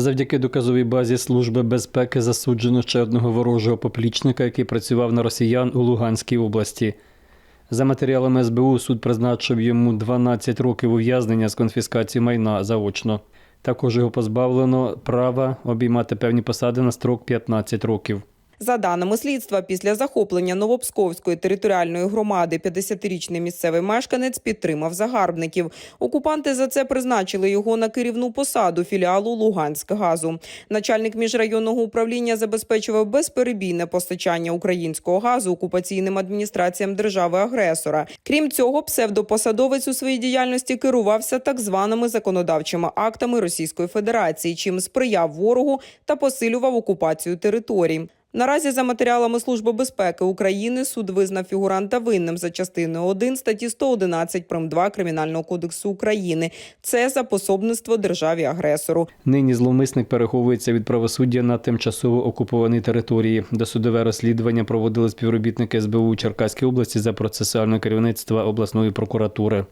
Завдяки доказовій базі Служби безпеки засуджено ще одного ворожого поплічника, який працював на росіян у Луганській області. За матеріалами СБУ суд призначив йому 12 років ув'язнення з конфіскації майна заочно. Також його позбавлено права обіймати певні посади на строк 15 років. За даними слідства, після захоплення Новопсковської територіальної громади 50-річний місцевий мешканець підтримав загарбників. Окупанти за це призначили його на керівну посаду філіалу Луганськгазу. Начальник міжрайонного управління забезпечував безперебійне постачання українського газу окупаційним адміністраціям держави-агресора. Крім цього, псевдопосадовець у своїй діяльності керувався так званими законодавчими актами Російської Федерації, чим сприяв ворогу та посилював окупацію територій. Наразі за матеріалами Служби безпеки України суд визнав фігуранта винним за частиною 1 статті 111 прим. 2 Кримінального кодексу України. Це за пособництво державі агресору. Нині зловмисник переховується від правосуддя на тимчасово окупованій території. Досудове розслідування проводили співробітники СБУ Черкаської області за процесуальне керівництва обласної прокуратури.